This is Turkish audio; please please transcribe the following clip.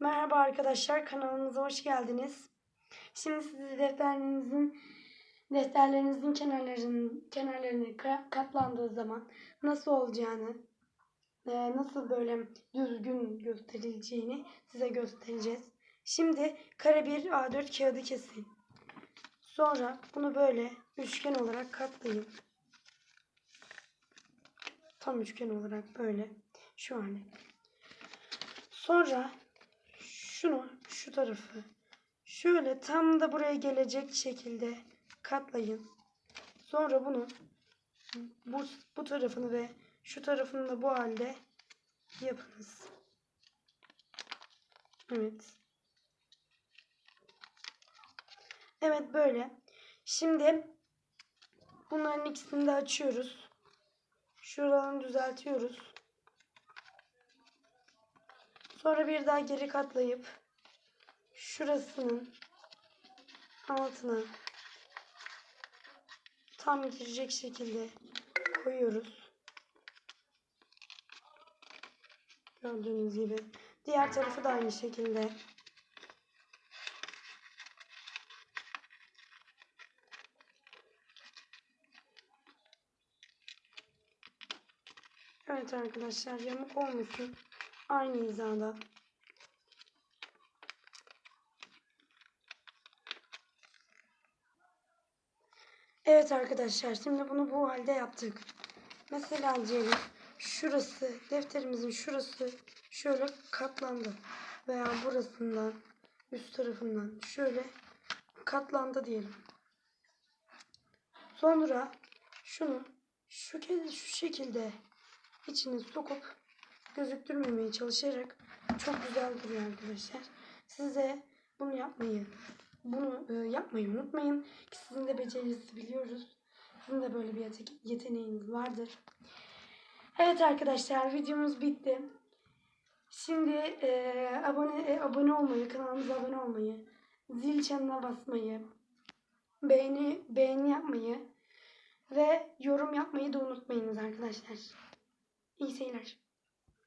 Merhaba arkadaşlar, kanalımıza hoş geldiniz. Şimdi size defterlerinizin defterlerinizin kenarlarının kenarlarını ka- katlandığı zaman nasıl olacağını, e, nasıl böyle düzgün gösterileceğini size göstereceğiz. Şimdi kare bir A4 kağıdı kesin. Sonra bunu böyle üçgen olarak katlayın. Tam üçgen olarak böyle şu hale. Sonra şunu şu tarafı şöyle tam da buraya gelecek şekilde katlayın. Sonra bunu bu, bu tarafını ve şu tarafını da bu halde yapınız. Evet. Evet böyle. Şimdi bunların ikisini de açıyoruz. Şuralarını düzeltiyoruz. Sonra bir daha geri katlayıp şurasının altına tam girecek şekilde koyuyoruz. Gördüğünüz gibi. Diğer tarafı da aynı şekilde. Evet arkadaşlar yamuk olmasın. Aynı hizada. Evet arkadaşlar şimdi bunu bu halde yaptık. Mesela diyelim şurası defterimizin şurası şöyle katlandı. Veya burasından üst tarafından şöyle katlandı diyelim. Sonra şunu şu şu şekilde içine sokup gözüktürmemeye çalışarak çok güzel duruyor arkadaşlar. Size bunu yapmayı bunu e, yapmayı unutmayın ki sizin de becerinizi biliyoruz. Sizin de böyle bir yete- yeteneğiniz vardır. Evet arkadaşlar videomuz bitti. Şimdi e, abone e, abone olmayı, kanalımıza abone olmayı, zil çanına basmayı, beğeni beğeni yapmayı ve yorum yapmayı da unutmayınız arkadaşlar. İyi seyirler.